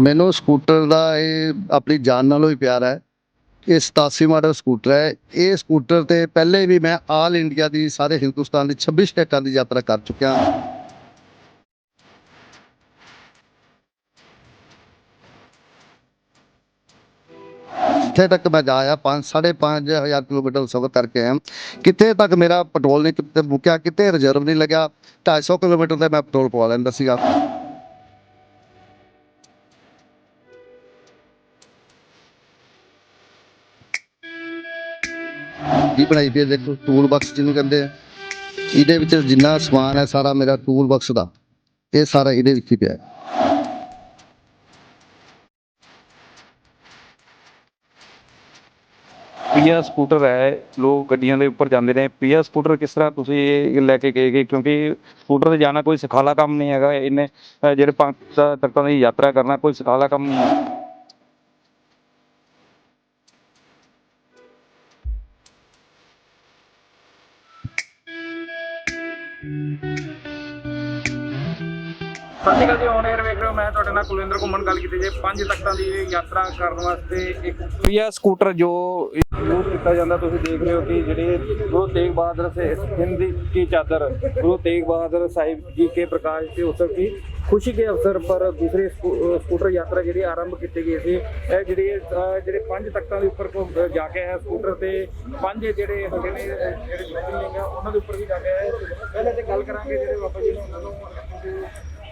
ਮੈਨੂੰ ਸਕੂਟਰ ਦਾ ਇਹ ਆਪਣੀ ਜਾਨ ਨਾਲੋਂ ਹੀ ਪਿਆਰ ਹੈ। ਇਹ 87 ਮਾਡਲ ਸਕੂਟਰ ਹੈ। ਇਹ ਸਕੂਟਰ ਤੇ ਪਹਿਲੇ ਵੀ ਮੈਂ ਆਲ ਇੰਡੀਆ ਦੀ, ਸਾਰੇ ਹਿੰਦੁਸਤਾਨ ਦੀ 26 ਸਟੇਟਾਂ ਦੀ ਯਾਤਰਾ ਕਰ ਚੁੱਕਿਆ। ਹਾਂ ਜਿੱਥੇ ਤੱਕ ਮੈਂ ਜਾਇਆ 5 5.5 ਹਜ਼ਾਰ ਕਿਲੋਮੀਟਰ ਸਫ਼ਰ ਕਰਕੇ ਆਇਆ। ਕਿੱਥੇ ਤੱਕ ਮੇਰਾ ਪੈਟਰੋਲ ਨਹੀਂ ਮੁੱਕਿਆ ਕਿਤੇ ਰਿਜ਼ਰਵ ਨਹੀਂ ਲੱਗਿਆ। 250 ਕਿਲੋਮੀਟਰ ਤੇ ਮੈਂ ਪੈਟਰੋਲ ਪਵਾ ਲੈਂਦਾ ਸੀਗਾ। ਕੀ ਬਣਾਈ ਪਈ ਹੈ, ਦੇਖੋ ਟੂਲ ਬਾਕਸ ਜਿਹਨੂੰ ਕਹਿੰਦੇ ਆ। ਇਹਦੇ ਵਿੱਚ ਜਿੰਨਾ ਸਮਾਨ ਹੈ, ਸਾਰਾ ਮੇਰਾ ਟੂਲ ਬਾਕਸ ਦਾ। ਇਹ ਸਾਰਾ ਇਹਦੇ ਵਿੱਚ ਹੀ ਪਿਆ ਹੈ। ਪੀਆ ਸਕੂਟਰ ਹੈ, ਲੋਕ ਗੱਡੀਆਂ ਦੇ ਉੱਪਰ ਜਾਂਦੇ ਨੇ। ਪੀਆ ਸਕੂਟਰ ਕਿਸ ਤਰ੍ਹਾਂ ਤੁਸੀਂ ਇਹ ਲੈ ਕੇ ਗਏ ਗਏ ਕਿਉਂਕਿ ਸਕੂਟਰ ਤੇ ਜਾਣਾ ਕੋਈ ਸਖਾਲਾ ਕੰਮ ਨਹੀਂ ਹੈਗਾ। ਇਹਨੇ ਜਿਹੜੇ ਪੰਜ ਤੱਕਾਂ ਦੀ ਯਾਤਰਾ ਕਰਨਾ, ਕੋਈ ਸਖਾਲਾ ਕੰਮ ਨਹੀਂ ਹੈ। ਸਤਿ ਸ਼੍ਰੀ ਜੀ ਔਨ 에ਅਰ ਵੇਖ ਰਹੇ ਹੋ। ਮੈਂ ਤੁਹਾਡੇ ਨਾਲ ਕੁਲਵਿੰਦਰ ਘੁੰਮਣ ਗੱਲ ਕੀਤੀ ਜੇ। ਪੰਜ ਤਖਤਾਂ ਦੀ ਯਾਤਰਾ ਕਰਨ ਵਾਸਤੇ ਇੱਕ ਪ੍ਰਿਆ ਸਕੂਟਰ ਜੋ ਯੂਜ਼ ਕੀਤਾ ਜਾਂਦਾ। ਤੁਸੀਂ ਦੇਖ ਰਹੇ ਹੋ ਕਿ ਜਿਹੜੇ ਗੁਰੂ ਤੇਗ ਬਹਾਦਰ ਸੇ ਹਿੰਦੀ ਚਾਦਰ, ਗੁਰੂ ਤੇਗ ਬਹਾਦਰ ਸਾਹਿਬ ਜੀ ਕੇ ਪ੍ਰਕਾਸ਼ ਦੇ ਉਸਰ ਕੀ खुशी के अवसर पर दूसरी ਸਕੂ- ਅਹ ਸਕੂਟਰ ਯਾਤਰਾ ਜਿਹੜੀ ਆਰੰਭ ਕੀਤੀ ਗਈ ਸੀ ਇਹ ਜਿਹੜੀ ਅਹ ਜਿਹੜੇ ਪੰਜ ਤੱਕਾਂ ਦੇ ਉੱਪਰ ਘੁੰਮ- ਅਹ ਜਾ ਕੇ ਆਇਆ ਸਕੂਟਰ ਤੇ ਪੰਜ ਜਿਹੜੇ ਹੈਗੇ ਨੇ ਅਹ ਜਿਹੜੇ ਜੋਤਿਰਲਿੰਗ ਆ ਉਹਨਾਂ ਦੇ ਉੱਪਰ ਵੀ ਜਾ ਕੇ ਆਇਆ ਪਹਿਲੇ ਤੇ ਗੱਲ ਕਰਾਂਗੇ ਜਿਹੜੇ ਬਾਬਾ ਜੀ ਨੇ ਉਹਨਾਂ ਨੂੰ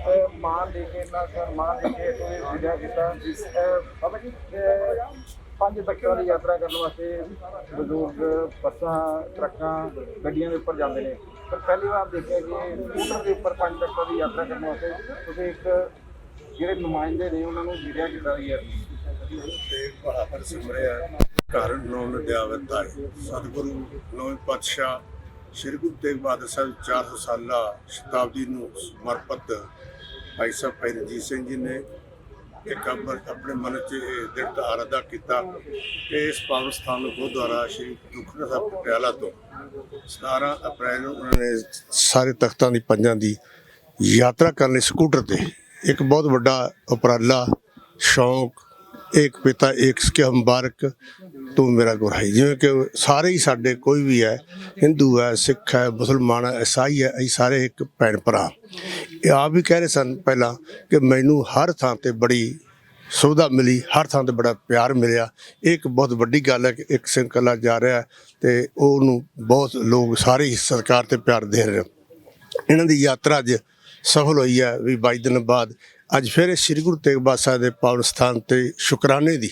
ਅਹ ਮਾਨ ਦੇ ਕੇ ਨਾ ਸਨਮਾਨ ਦੇ ਕੇ ਇੱਥੇ ਵਿਦਾ ਕੀਤਾ ਅਹ ਬਾਬਾ ਜੀ ਅਹ ਪੰਜ ਤੱਕਾਂ ਦੀ ਯਾਤਰਾ ਕਰਨ ਵਾਸਤੇ ਬਜ਼ੁਰਗ ਬੱਸਾਂ ਟਰੱਕਾਂ ਗੱਡੀਆਂ ਦੇ ਉੱਪਰ ਜਾਂਦੇ ਨੇ ਪਰ ਪਹਿਲੀ ਵਾਰ ਦੇਖਿਆ ਕਿ ਸਕੂਟਰ ਦੇ ਉੱਪਰ ਪੰਜ ਤੱਕਾਂ ਦੀ ਯਾਤਰਾ ਕਰਨ ਵਾਸਤੇ ਤੁਸੀਂ ਇੱਕ ਜਿਹੜੇ ਨੁਮਾਇੰਦੇ ਨੇ, ਉਹਨਾਂ ਨੂੰ ਵਿਦਾ ਕੀਤਾ ਗਿਆ ਤੇਗ ਬਹਾਦਰ ਸਿਮਰਿਆ ਘਰ ਨੌ ਨਦਿਆਵਤ ਆਏ ਸਤਿਗੁਰੂ ਨੌਵੇਂ ਪਾਤਸ਼ਾਹ ਸ੍ਰੀ ਗੁਰੂ ਤੇਗ ਬਹਾਦਰ ਸਾਹਿਬ 400 ਸਾਲਾ ਸ਼ਤਾਬਦੀ ਨੂੰ ਸਮਰਪਿਤ ਭਾਈ ਸਾਹਿਬ ਭਾਈ ਰਣਜੀਤ ਸਿੰਘ ਜੀ ਨੇ ਇੱਕ ਆਪਣੇ ਮਨ 'ਚ ਇਹ ਦ੍ਰਿੜ ਕੀਤਾ ਕਿ ਇਸ ਪਾਵਨ ਸਥਾਨ ਨੂੰ ਗੁਰਦੁਆਰਾ ਸ਼੍ਰੀ ਦੁਖਨਾ ਸਾਹਿਬ ਪਟਿਆਲਾ ਤੋਂ 17 ਅਪ੍ਰੈਲ ਨੂੰ ਉਹਨਾਂ ਨੇ ਸਾਰੇ ਤਖਤਾਂ ਦੀ ਪੰਜਾਂ ਦੀ ਯਾਤਰਾ ਕਰਨ ਲਈ ਸਕੂਟਰ ਤੇ ਇੱਕ ਬਹੁਤ ਵੱਡਾ ਉਪਰਾਲਾ, ਸ਼ੌਂਕ ਇੱਕ ਪਿਤਾ ਇੱਕ ਸਕੇ ਮੁਬਾਰਕ ਤੂੰ ਮੇਰਾ ਗੁਰ ਹੈ ਜਿਵੇਂ ਕਿ ਸਾਰੇ ਹੀ ਸਾਡੇ ਕੋਈ ਵੀ ਹੈ, ਹਿੰਦੂ ਹੈ, ਸਿੱਖ ਹੈ, ਮੁਸਲਮਾਨ ਹੈ, ਈਸਾਈ ਹੈ, ਅਸੀਂ ਸਾਰੇ ਇੱਕ ਭੈਣ ਭਰਾ। ਇਹ ਆਪ ਵੀ ਕਹਿ ਰਹੇ ਸਨ ਪਹਿਲਾਂ ਕਿ ਮੈਨੂੰ ਹਰ ਥਾਂ ਤੇ ਬੜੀ ਸੁਵਿਧਾ ਮਿਲੀ, ਹਰ ਥਾਂ ਤੇ ਬੜਾ ਪਿਆਰ ਮਿਲਿਆ। ਇਹ ਇੱਕ ਬਹੁਤ ਵੱਡੀ ਗੱਲ ਹੈ ਕਿ ਇੱਕ ਸਿੰਘ ਇਕੱਲਾ ਜਾ ਰਿਹਾ ਹੈ ਤੇ ਉਹਨੂੰ ਬਹੁਤ ਲੋਕ ਸਾਰੇ ਹੀ ਸਰਕਾਰ ਤੇ ਪਿਆਰ ਦੇ ਰਹੇ ਇਹਨਾਂ ਦੀ ਯਾਤਰਾ ਅੱਜ ਸਫਲ ਹੋਈ ਹੈ ਵੀ 22 ਦਿਨ ਬਾਅਦ। ਅੱਜ ਫਿਰ ਸ੍ਰੀ ਗੁਰੂ ਤੇਗ ਬਹਾਦਰ ਸਾਹਿਬ ਦੇ ਪਾਵਨ ਸਥਾਨ ਤੇ ਸ਼ੁਕਰਾਨੇ ਦੀ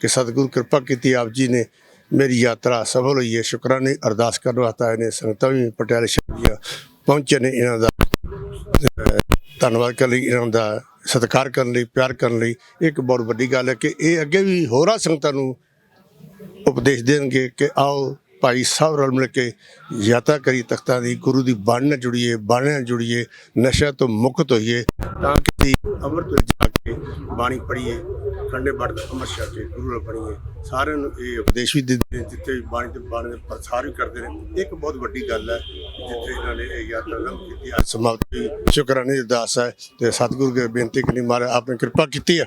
ਕਿ ਸਤਿਗੁਰੂ ਕਿਰਪਾ ਕੀਤੀ ਆਪ ਜੀ ਨੇ ਮੇਰੀ ਯਾਤਰਾ ਸਫਲ ਹੋਈ ਹੈ। ਸ਼ੁਕਰਾਨੇ ਅਰਦਾਸ ਕਰਨ ਵਾਸਤੇ ਆਏ ਨੇ, ਸੰਗਤਾਂ ਵੀ ਪਟਿਆਲੇ ਸ਼ਹਿਰ ਦੀਆਂ ਪਹੁੰਚੇ ਨੇ ਇਹਨਾਂ ਦਾ। ਧੰਨਵਾਦ ਕਰਨ ਲਈ, ਇਹਨਾਂ ਦਾ ਸਤਿਕਾਰ ਕਰਨ ਲਈ, ਪਿਆਰ ਕਰਨ ਲਈ। ਇੱਕ ਬਹੁਤ ਵੱਡੀ ਗੱਲ ਹੈ ਕਿ ਇਹ ਅੱਗੇ ਵੀ ਹੋਰਾਂ ਸੰਗਤਾਂ ਨੂੰ ਉਪਦੇਸ਼ ਦੇਣਗੇ ਕਿ ਆਓ ਭਾਈ ਸਾਹਿਬ ਰਲ ਮਿਲ ਕੇ ਯਾਤਰਾ ਕਰੀ, ਤਖਤਾਂ ਦੀ, ਗੁਰੂ ਦੀ ਬਾਣੀ ਨਾਲ ਜੁੜੀਏ ਬਾਣੀ ਨਾਲ ਜੁੜੀਏ ਨਸ਼ਾ ਤੋਂ ਮੁਕਤ ਹੋਈਏ, ਤਾਂ ਕਿ ਅੰਮ੍ਰਿਤ ਵਿੱਚ ਜਾ ਕੇ ਬਾਣੀ ਪੜ੍ਹੀਏ। ਖੰਡੇ ਬਾੜ ਦਾ ਕੇ ਗੁਰੂ ਨਾਲ ਸਾਰਿਆਂ ਨੂੰ ਇਹ ਉਪਦੇਸ਼ ਵੀ ਦਿੰਦੇ ਨੇ, ਜਿੱਥੇ ਬਾਣੀ ਤੇ ਬਾਣੀ ਦੇ ਪ੍ਰਸਾਰ ਵੀ ਕਰਦੇ ਨੇ। ਇੱਕ ਬਹੁਤ ਵੱਡੀ ਗੱਲ ਹੈ, ਜਿੱਥੇ ਇਹਨਾਂ ਨੇ ਇਹ ਯਾਤਰਾ ਆਰੰਭ ਕੀਤੀ ਅੱਜ ਸਮਾਪਤੀ ਸ਼ੁਕਰਾਨੇ ਦੀ ਅਰਦਾਸ ਹੈ ਤੇ ਸਤਿਗੁਰੂ ਕੇ ਬੇਨਤੀ ਕਰਨੀ ਮਾਰੇ ਆਪਨੇ ਕਿਰਪਾ ਕੀਤੀ ਹੈ।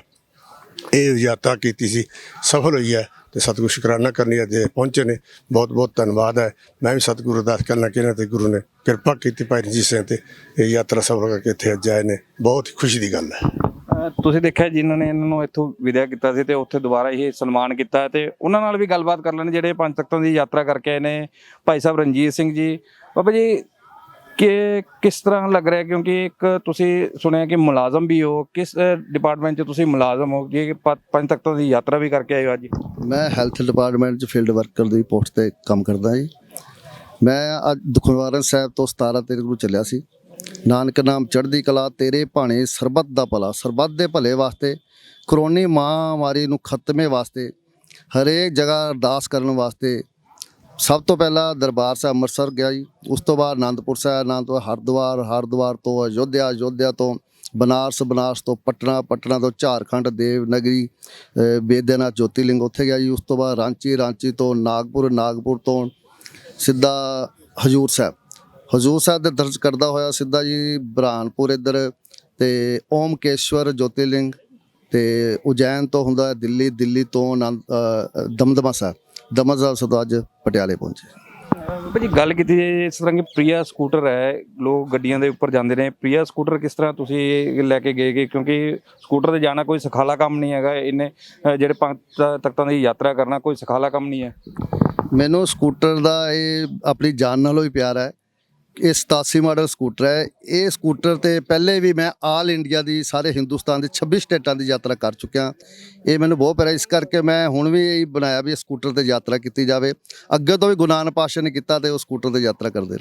ਇਹ ਯਾਤਰਾ ਕੀਤੀ ਸੀ, ਸਫਲ ਹੋਈ ਹੈ। ਤੇ ਸਤਿਗੁਰੂ ਸ਼ੁਕਰਾਨਾ ਕਰਨੀ ਹੈ ਤੇ ਪਹੁੰਚੇ ਨੇ ਬਹੁਤ ਬਹੁਤ ਧੰਨਵਾਦ ਹੈ। ਮੈਂ ਵੀ ਸਤਿਗੁਰੂ ਅਰਦਾਸ ਕਰਨਾ ਕਿ ਇਹਨਾਂ ਤੇ ਗੁਰੂ ਨੇ ਕਿਰਪਾ ਕੀਤੀ ਭਾਈ ਰਣਜੀਤ ਸਿੰਘ ਤੇ ਇਹ ਯਾਤਰਾ ਸਫਲ ਕਰਕੇ ਇੱਥੇ ਅੱਜ ਆਏ ਨੇ। ਬਹੁਤ ਹੀ ਖੁਸ਼ੀ ਦੀ ਗੱਲ ਹੈ। ਤੁਸੀਂ ਦੇਖਿਆ ਜਿਨ੍ਹਾਂ ਨੇ ਇਹਨਾਂ ਨੂੰ ਇੱਥੋਂ ਵਿਦਿਆ ਕੀਤਾ ਸੀ ਤੇ ਉੱਥੇ ਦੁਬਾਰਾ ਇਹ ਸਨਮਾਨ ਕੀਤਾ ਤੇ ਉਹਨਾਂ ਨਾਲ ਵੀ ਗੱਲਬਾਤ ਕਰ ਲੈਣ ਜਿਹੜੇ ਪੰਜ ਤਖਤਾਂ ਦੀ ਯਾਤਰਾ ਕਰਕੇ ਆਏ ਨੇ। ਭਾਈ ਸਾਹਿਬ ਰਣਜੀਤ ਸਿੰਘ ਜੀ, ਬਾਬਾ ਜੀ ਕਿ ਕਿਸ ਤਰ੍ਹਾਂ ਲੱਗ ਰਿਹਾ? ਕਿਉਂਕਿ ਇੱਕ ਤੁਸੀਂ ਸੁਣਿਆ ਕਿ ਮੁਲਾਜ਼ਮ ਵੀ ਹੋ, ਕਿਸ ਡਿਪਾਰਟਮੈਂਟ 'ਚ ਤੁਸੀਂ ਮੁਲਾਜ਼ਮ ਹੋ? ਜੀ ਪ- ਪੰਜ ਤਖਤਾਂ ਦੀ ਯਾਤਰਾ ਵੀ ਕਰਕੇ ਆਏ ਹੋ ਅੱਜ? ਮੈਂ ਹੈਲਥ ਡਿਪਾਰਟਮੈਂਟ 'ਚ ਫੀਲਡ ਵਰਕਰ ਦੀ ਪੋਸਟ ਤੇ ਕੰਮ ਕਰਦਾ ਜੀ। ਮੈਂ ਅੱਜ ਦੁਖਨਿਵਾਰਨ ਸਾਹਿਬ ਤੋਂ 17 ਤਰੀਕ ਨੂੰ ਚੱਲਿਆ ਸੀ। ਨਾਨਕ ਨਾਮ ਚੜ੍ਹਦੀ ਕਲਾ, ਤੇਰੇ ਭਾਣੇ ਸਰਬੱਤ ਦਾ ਭਲਾ, ਸਰਬੱਤ ਦੇ ਭਲੇ ਵਾਸਤੇ, ਕਰੋਨੀ ਮਹਾਮਾਰੀ ਨੂੰ ਖਤਮੇ ਵਾਸਤੇ, ਹਰੇਕ ਜਗ੍ਹਾ ਅਰਦਾਸ ਕਰਨ ਵਾਸਤੇ ਸਭ ਤੋਂ ਪਹਿਲਾਂ ਦਰਬਾਰ ਸਾਹਿਬ ਅੰਮ੍ਰਿਤਸਰ ਗਿਆ ਜੀ। ਉਸ ਤੋਂ ਬਾਅਦ ਆਨੰਦਪੁਰ ਸਾਹਿਬ ਆਨੰਦਪੁਰ ਹਰਿਦੁਆਰ ਹਰਿਦੁਆਰ ਤੋਂ ਅਯੋਧਿਆ ਅਯੋਧਿਆ ਤੋਂ ਬਨਾਰਸ ਬਨਾਰਸ ਤੋਂ ਪਟਨਾ ਪਟਨਾ ਤੋਂ ਝਾਰਖੰਡ, ਦੇਵਨਗਰੀ, ਅਹ ਬੇਦਿਆਨਾਥ ਜੋਤੀਲਿੰਗ ਉੱਥੇ ਗਿਆ ਜੀ। ਉਸ ਤੋਂ ਬਾਅਦ ਰਾਂਚੀ ਰਾਂਚੀ ਤੋਂ ਨਾਗਪੁਰ ਨਾਗਪੁਰ ਤੋਂ ਸਿੱਧਾ ਹਜੂਰ ਸਾਹਿਬ। ਹਜੂਰ ਸਾਹਿਬ ਦੇ ਦਰਜ ਕਰਦਾ ਹੋਇਆ ਸਿੱਧਾ ਜੀ ਬ੍ਰਹਾਨਪੁਰ ਇੱਧਰ ਤੇ ਓਮਕੇਸ਼ਵਰ ਜੋਤੀਲਿੰਗ ਤੇ ਉਜੈਨ ਤੋਂ ਹੁੰਦਾ ਦਿੱਲੀ ਦਿੱਲੀ ਤੋਂ ਆਨੰਦ ਦਮਦਮਾ ਸਾਹਿਬ। ਦਮਦਮਾ ਸਾਹਿਬ ਤੋਂ ਅੱਜ ਪਟਿਆਲੇ ਪਹੁੰਚੇ। ਭਾਜੀ ਗੱਲ ਕੀਤੀ ਜੇ ਇਸ ਤਰ੍ਹਾਂ ਕਿ ਪ੍ਰਿਆ ਸਕੂਟਰ ਹੈ ਲੋਕ ਗੱਡੀਆਂ ਦੇ ਉੱਪਰ ਜਾਂਦੇ ਨੇ। ਪ੍ਰਿਆ ਸਕੂਟਰ ਕਿਸ ਤਰ੍ਹਾਂ ਤੁਸੀਂ ਲੈ ਕੇ ਗਏਗੇ ਕਿਉਂਕਿ ਸਕੂਟਰ ਤੇ ਜਾਣਾ ਕੋਈ ਸਖਾਲਾ ਕੰਮ ਨਹੀਂ ਹੈਗਾ ਇਹਨੇ ਜਿਹੜੇ ਪੰਜ ਤਖਤਾਂ ਦੀ ਯਾਤਰਾ ਕਰਨਾ ਕੋਈ ਸਖਾਲਾ ਕੰਮ ਨਹੀਂ ਹੈ। ਮੈਨੂੰ ਸਕੂਟਰ ਦਾ ਇਹ ਆਪਣੀ ਜਾਨ ਨਾਲੋਂ ਹੀ ਪਿਆਰ ਹੈ। ਇਹ 87 ਮਾਡਲ ਸਕੂਟਰ ਹੈ। ਇਹ ਸਕੂਟਰ ਤੇ ਪਹਿਲੇ ਵੀ ਮੈਂ ਆਲ ਇੰਡੀਆ ਦੀ ਸਾਰੇ ਹਿੰਦੁਸਤਾਨ ਦੇ 26 ਸਟੇਟਾਂ ਦੀ ਯਾਤਰਾ ਕਰ ਚੁੱਕਿਆ। ਇਹ ਮੈਨੂੰ ਬਹੁਤ ਪਿਆਰਾ ਇਸ ਕਰਕੇ ਮੈਂ ਹੁਣ ਵੀ ਇਹ ਬਣਾਇਆ ਵੀ ਸਕੂਟਰ ਤੇ ਯਾਤਰਾ ਕੀਤੀ ਜਾਵੇ। ਅੱਗੇ ਤੋਂ ਵੀ ਗੁਰੂ ਨਾਨਕ ਪਾਤਸ਼ਾਹ ਨੇ ਕੀਤਾ ਤੇ ਉਹ ਸਕੂਟਰ ਤੇ ਯਾਤਰਾ ਕਰਦੇ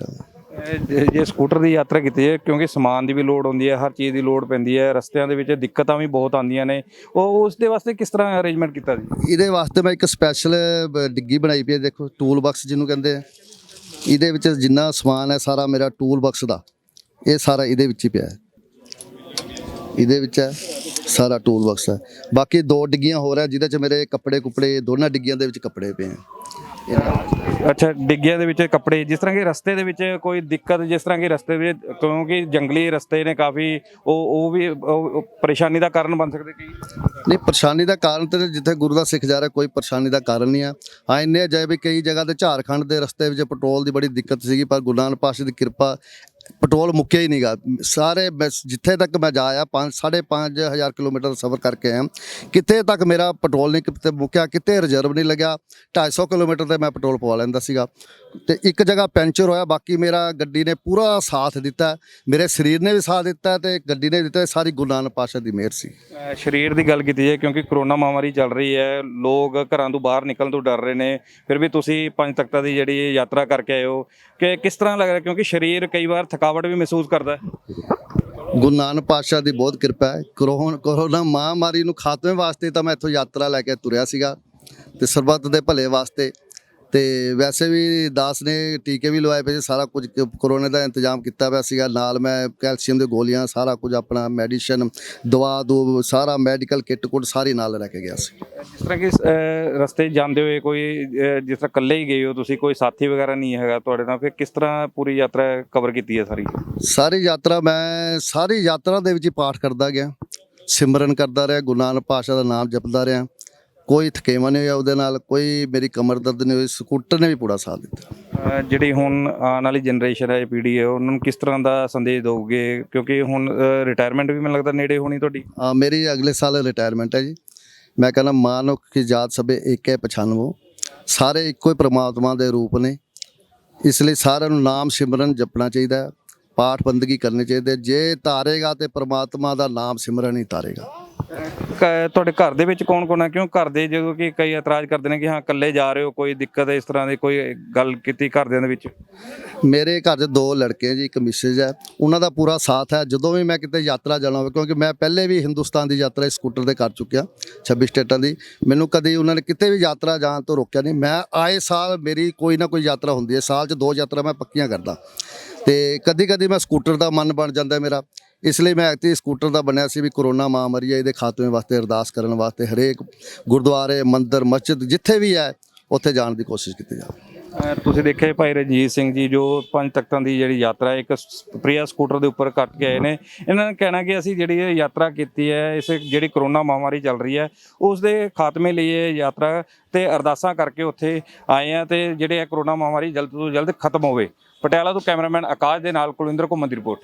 ਜੇ- ਜੇ ਸਕੂਟਰ ਦੀ ਯਾਤਰਾ ਕੀਤੀ ਹੈ ਕਿਉਂਕਿ ਸਮਾਨ ਦੀ ਵੀ ਲੋੜ ਹੁੰਦੀ ਹੈ ਹਰ ਚੀਜ਼ ਦੀ ਲੋੜ ਪੈਂਦੀ ਹੈ ਰਸਤਿਆਂ ਦੇ ਵਿੱਚ ਦਿੱਕਤਾਂ ਵੀ ਬਹੁਤ ਆਉਂਦੀਆਂ ਨੇ। ਉਹ ਉਸ ਦੇ ਵਾਸਤੇ ਕਿਸ ਤਰ੍ਹਾਂ ਅਰੇਂਜਮੈਂਟ ਕੀਤਾ ਜੀ? ਇਹਦੇ ਵਾਸਤੇ ਮੈਂ ਇੱਕ ਸਪੈਸ਼ਲ ਡਿੱਗੀ ਬਣਾਈ ਪਈ ਹੈ। ਦੇਖੋ ਟੂਲ ਬਾਕਸ ਜਿਹਨੂੰ ਕਹਿੰਦੇ ਆ। ਇਹਦੇ ਵਿੱਚ ਜਿੰਨਾ ਸਮਾਨ ਹੈ ਸਾਰਾ ਮੇਰਾ ਟੂਲ ਬਾਕਸ ਦਾ, ਇਹ ਸਾਰਾ ਇਹਦੇ ਵਿੱਚ ਹੀ ਪਿਆ ਹੈ। ਇਹਦੇ ਵਿੱਚ ਹੈ, ਸਾਰਾ ਟੂਲ ਬਾਕਸ ਹੈ। ਬਾਕੀ ਦੋ ਡਿੱਗੀਆਂ ਹੋਰ ਹੈ, ਜਿਹਦੇ ਚ ਮੇਰੇ ਕੱਪੜੇ ਕੁਪੜੇ, ਦੋਨਾਂ ਡਿੱਗੀਆਂ ਦੇ ਵਿੱਚ ਕੱਪੜੇ ਪਏ ਹੈ। ਅੱਛਾ, ਡਿੱਗਿਆਂ ਦੇ ਵਿੱਚ ਕੱਪੜੇ, ਜਿਸ ਤਰ੍ਹਾਂ ਕਿ ਰਸਤੇ ਦੇ ਵਿੱਚ ਕੋਈ ਦਿੱਕਤ, ਜਿਸ ਤਰ੍ਹਾਂ ਕਿ ਰਸਤੇ ਵਿੱਚ ਕਿਉਂਕਿ ਜੰਗਲੀ ਰਸਤੇ ਨੇ ਕਾਫੀ, ਉਹ ਉਹ ਵੀ, ਉਹ- ਪਰੇਸ਼ਾਨੀ ਦਾ ਕਾਰਨ ਬਣ ਸਕਦੇ ਕਈ? ਨਹੀਂ, ਪਰੇਸ਼ਾਨੀ ਦਾ ਕਾਰਨ ਤੇ ਜਿੱਥੇ ਗੁਰੂ ਦਾ ਸਿੱਖ ਜਾ ਰਿਹਾ, ਕੋਈ ਪਰੇਸ਼ਾਨੀ ਦਾ ਕਾਰਨ ਨਹੀਂ ਆ। ਹਾਂ, ਇੰਨੇ ਅਜੇ ਵੀ ਕਈ ਜਗ੍ਹਾ ਤੇ ਝਾਰਖੰਡ ਦੇ ਰਸਤੇ ਵਿੱਚ ਪੈਟਰੋਲ ਦੀ ਬੜੀ ਦਿੱਕਤ ਸੀਗੀ, ਪਰ ਗੁਰੂ ਨਾਨਕ ਪਾਤਸ਼ਾਹ ਦੀ ਕਿਰਪਾ ਪੈਟਰੋਲ ਮੁੱਕਿਆ ਹੀ ਨਹੀਂਗਾ ਸਾਰੇ ਬਸ ਜਿੱਥੇ ਤੱਕ ਮੈਂ ਜਾ ਆਇਆ 5 5.5 ਹਜ਼ਾਰ ਕਿਲੋਮੀਟਰ ਦਾ ਸਫ਼ਰ ਕਰਕੇ ਆਇਆ। ਕਿਤੇ ਤੱਕ ਮੇਰਾ ਪੈਟਰੋਲ ਨਹੀਂ ਕਿਤੇ ਮੁੱਕਿਆ, ਕਿਤੇ ਰਿਜ਼ਰਵ ਨਹੀਂ ਲੱਗਿਆ। 250 ਕਿਲੋਮੀਟਰ ਤੇ ਮੈਂ ਪੈਟਰੋਲ ਪਵਾ ਲੈਂਦਾ ਸੀਗਾ। ਤੇ ਇੱਕ ਜਗ੍ਹਾ ਪੈਂਚਰ ਹੋਇਆ, ਬਾਕੀ ਮੇਰਾ ਗੱਡੀ ਨੇ ਪੂਰਾ ਸਾਥ ਦਿੱਤਾ। ਮੇਰੇ ਸਰੀਰ ਨੇ ਵੀ ਸਾਥ ਦਿੱਤਾ ਤੇ ਗੱਡੀ ਨੇ ਦਿੱਤਾ, ਸਾਰੀ ਗੁਰੂ ਨਾਨਕ ਪਾਤਸ਼ਾਹ ਦੀ ਮਿਹਰ ਸੀ। ਸਰੀਰ ਦੀ ਗੱਲ ਕੀਤੀ ਜਾਏ ਕਿਉਂਕਿ ਕਰੋਨਾ ਮਹਾਮਾਰੀ ਚੱਲ ਰਹੀ ਹੈ। ਲੋਕ ਘਰਾਂ ਤੋਂ ਬਾਹਰ ਨਿਕਲਣ ਤੋਂ ਡਰ ਰਹੇ ਨੇ। ਫਿਰ ਵੀ ਤੁਸੀਂ ਪੰਜ ਤਖਤਾਂ ਦੀ ਜਿਹੜੀ ਯਾਤਰਾ ਕਰਕੇ ਆਏ ਹੋ, ਕਿ ਕਿਸ ਤਰ੍ਹਾਂ ਲੱਗ ਰਿਹਾ? ਕਿਉਂਕਿ ਸਰੀਰ ਕਈ ਵਾਰ ਥਕਾਵਟ ਵੀ ਮਹਿਸੂਸ ਕਰਦਾ ਹੈ। ਗੁਰੂ ਨਾਨਕ ਪਾਤਸ਼ਾਹ ਦੀ ਬਹੁਤ ਕਿਰਪਾ ਹੈ। ਕਰੋਨਾ ਕਰੋਨਾ ਮਹਾਮਾਰੀ ਨੂੰ ਖਾਤਮੇ ਵਾਸਤੇ ਤਾਂ ਮੈਂ ਇੱਥੋਂ ਯਾਤਰਾ ਲੈ ਕੇ ਤੁਰਿਆ ਸੀਗਾ ਤੇ ਸਰਬੱਤ ਦੇ ਭਲੇ ਵਾਸਤੇ ਤੇ ਵੈਸੇ ਵੀ ਦਾਸ ਨੇ ਟੀਕੇ ਵੀ ਲਵਾਏ ਪਏ ਸੀ ਸਾਰਾ ਕੁਝ ਕ- ਕਰੋਨਾ ਦਾ ਇੰਤਜ਼ਾਮ ਕੀਤਾ ਪਿਆ ਸੀਗਾ। ਨਾਲ ਮੈਂ ਕੈਲਸ਼ੀਅਮ ਦੇ ਗੋਲੀਆਂ ਸਾਰਾ ਕੁਝ ਆਪਣਾ ਮੈਡੀਸਨ ਦਵਾ ਦੋ ਸਾਰਾ ਮੈਡੀਕਲ ਕਿੱਟ ਕੁੱਟ ਸਾਰੀ ਨਾਲ ਲੈ ਕੇ ਗਿਆ ਸੀ। ਜਿਸ ਤਰ੍ਹਾਂ ਕਿ ਅਹ, ਰਸਤੇ 'ਚ ਜਾਂਦੇ ਹੋਏ ਕੋਈ ਅਹ, ਜਿਸ ਤਰ੍ਹਾਂ ਇਕੱਲੇ ਹੀ ਗਏ ਹੋ ਤੁਸੀਂ ਕੋਈ ਸਾਥੀ ਵਗੈਰਾ ਨਹੀਂ ਹੈਗਾ ਤੁਹਾਡੇ ਨਾਲ ਫਿਰ ਕਿਸ ਤਰ੍ਹਾਂ ਪੂਰੀ ਯਾਤਰਾ ਕਵਰ ਕੀਤੀ ਹੈ ਸਾਰੀ? ਸਾਰੀ ਯਾਤਰਾ ਮੈਂ ਸਾਰੀ ਯਾਤਰਾ ਦੇ ਵਿੱਚ ਹੀ ਪਾਠ ਕਰਦਾ ਗਿਆ। ਸਿਮਰਨ ਕਰਦਾ ਰਿਹਾ ਗੁਰੂ ਨਾਨਕ ਪਾਤਸ਼ਾਹ ਦਾ ਨਾਮ ਜਪਦਾ ਰਿਹਾ। ਕੋਈ ਥਕੇਵਾ ਨਹੀਂ ਹੋਇਆ ਉਹਦੇ ਨਾਲ ਕੋਈ ਮੇਰੀ ਕਮਰ ਦਰਦ ਨਹੀਂ ਹੋਈ ਸਕੂਟਰ ਨੇ ਵੀ ਪੂਰਾ ਸਾਥ ਦਿੱਤਾ। ਅਹ, ਜਿਹੜੀ ਹੁਣ ਆਉਣ ਵਾਲੀ ਜਨਰੇਸ਼ਨ ਹੈ ਪੀੜ੍ਹੀ ਹੈ ਉਹਨਾਂ ਨੂੰ ਕਿਸ ਤਰ੍ਹਾਂ ਦਾ ਸੰਦੇਸ਼ ਦਿਓਗੇ? ਕਿਉਂਕਿ ਹੁਣ ਰਿਟਾਇਰਮੈਂਟ ਵੀ ਮੈਨੂੰ ਲੱਗਦਾ ਨੇੜੇ ਹੋਣੀ ਤੁਹਾਡੀ। ਅ, ਮੇਰੀ ਅਗਲੇ ਸਾਲ ਰਿਟਾਇਰਮੈਂਟ ਹੈ ਜੀ। ਮੈਂ ਕਹਿੰਦਾ ਮਾਨਵ ਕੀ ਜਾਤ ਸਭੇ ਇੱਕ ਹੈ ਪਛਾਨਵੋ। ਸਾਰੇ ਇੱਕੋ ਹੀ ਪ੍ਰਮਾਤਮਾ ਦੇ ਰੂਪ ਨੇ। ਇਸ ਲਈ ਸਾਰਿਆਂ ਨੂੰ ਨਾਮ ਸਿਮਰਨ ਜਪਣਾ ਚਾਹੀਦਾ ਹੈ। ਪਾਠ ਬੰਦਗੀ ਕਰਨੀ ਚਾਹੀਦੀ ਹੈ। ਜੇ ਤਾਰੇਗਾ ਤੇ ਪ੍ਰਮਾਤਮਾ ਦਾ ਨਾਮ ਸਿਮਰਨ ਹੀ ਤਾਰੇਗਾ। ਕ- ਤੁਹਾਡੇ ਘਰ ਦੇ ਵਿੱਚ ਕੌਣ ਕੌਣ ਹੈ ਕਿਉਂ ਘਰ ਦੇ ਜਦੋਂ ਕਿ ਕਈ ਇਤਰਾਜ਼ ਕਰਦੇ ਨੇ ਕਿ ਹਾਂ, ਇਕੱਲੇ ਜਾ ਰਹੇ ਹੋ, ਕੋਈ ਦਿੱਕਤ ਹੈ ਇਸ ਤਰ੍ਹਾਂ ਦੀ ਕੋਈ ਗੱਲ ਕੀਤੀ ਘਰਦਿਆਂ ਦੇ ਵਿੱਚ? ਮੇਰੇ ਘਰ 'ਚ ਦੋ ਲੜਕੇ ਹੈ ਜੀ, ਇੱਕ ਮਿਸਿਸ ਹੈ ਉਹਨਾਂ ਦਾ ਪੂਰਾ ਸਾਥ ਹੈ। ਜਦੋਂ ਵੀ ਮੈਂ ਕਿਤੇ ਯਾਤਰਾ ਜਾਣਾ ਹੋਵੇ, ਕਿਉਂਕਿ ਮੈਂ ਪਹਿਲੇ ਵੀ ਹਿੰਦੁਸਤਾਨ ਦੀ ਯਾਤਰਾ ਇਸ ਸਕੂਟਰ ਤੇ ਕਰ ਚੁੱਕਿਆ 26 ਸਟੇਟਾਂ ਦੀ। ਮੈਨੂੰ ਕਦੀ ਉਹਨਾਂ ਨੇ ਕਿਤੇ ਵੀ ਯਾਤਰਾ ਜਾਣ ਤੋਂ ਰੋਕਿਆ ਨਹੀਂ। ਮੈਂ ਆਏ ਸਾਲ ਮੇਰੀ ਕੋਈ ਨਾ ਕੋਈ ਯਾਤਰਾ ਹੁੰਦੀ ਹੈ। ਸਾਲ 'ਚ ਦੋ ਯਾਤਰਾ ਮੈਂ ਪੱਕੀਆਂ ਕਰਦਾ। ਤੇ ਕਦੀ ਕਦੀ ਮੈਂ ਸਕੂਟਰ ਦਾ ਮਨ ਬਣ ਜਾਂਦਾ ਮੇਰਾ। ਇਸ ਲਈ ਮੈਂ ਐਕਟੀ ਸਕੂਟਰ ਦਾ ਬਣਿਆ ਸੀ ਵੀ ਕਰੋਨਾ ਮਹਾਮਾਰੀ ਹੈ, ਇਹਦੇ ਖਾਤਮੇ ਵਾਸਤੇ, ਅਰਦਾਸ ਕਰਨ ਵਾਸਤੇ ਹਰੇਕ ਗੁਰਦੁਆਰੇ, ਮੰਦਿਰ, ਮਸਜਿਦ ਜਿੱਥੇ ਵੀ ਹੈ, ਉੱਥੇ ਜਾਣ ਦੀ ਕੋਸ਼ਿਸ਼ ਕੀਤੀ ਜਾਵੇ। ਤੁਸੀਂ ਦੇਖਿਆ ਭਾਈ ਰਣਜੀਤ ਸਿੰਘ ਜੀ, ਜੋ ਪੰਜ ਤਖਤਾਂ ਦੀ ਜਿਹੜੀ ਯਾਤਰਾ ਇੱਕ ਸ- ਪ੍ਰਿਆ ਸਕੂਟਰ ਦੇ ਉੱਪਰ ਕੱਟ ਕੇ ਆਏ ਨੇ। ਇਹਨਾਂ ਨੇ ਕਹਿਣਾ ਕਿ ਅਸੀਂ ਜਿਹੜੀ ਇਹ ਯਾਤਰਾ ਕੀਤੀ ਹੈ, ਇਸ ਜਿਹੜੀ ਕਰੋਨਾ ਮਹਾਮਾਰੀ ਚੱਲ ਰਹੀ ਹੈ, ਉਸ ਦੇ ਖਾਤਮੇ ਲਈ ਇਹ ਯਾਤਰਾ ਤੇ ਅਰਦਾਸਾਂ ਕਰਕੇ ਉੱਥੇ ਆਏ ਆ ਤੇ ਜਿਹੜੇ ਇਹ ਕਰੋਨਾ ਮਹਾਮਾਰੀ ਜਲਦ ਤੋਂ ਜਲਦ ਖਤਮ ਹੋਵੇ। ਪਟਿਆਲਾ ਤੋਂ ਕੈਮਰਾਮੈਨ ਆਕਾਸ਼ ਦੇ ਨਾਲ ਕੁਲਵਿੰਦਰ ਘੁੰਮਣ ਦੀ ਰਿਪੋਰਟ।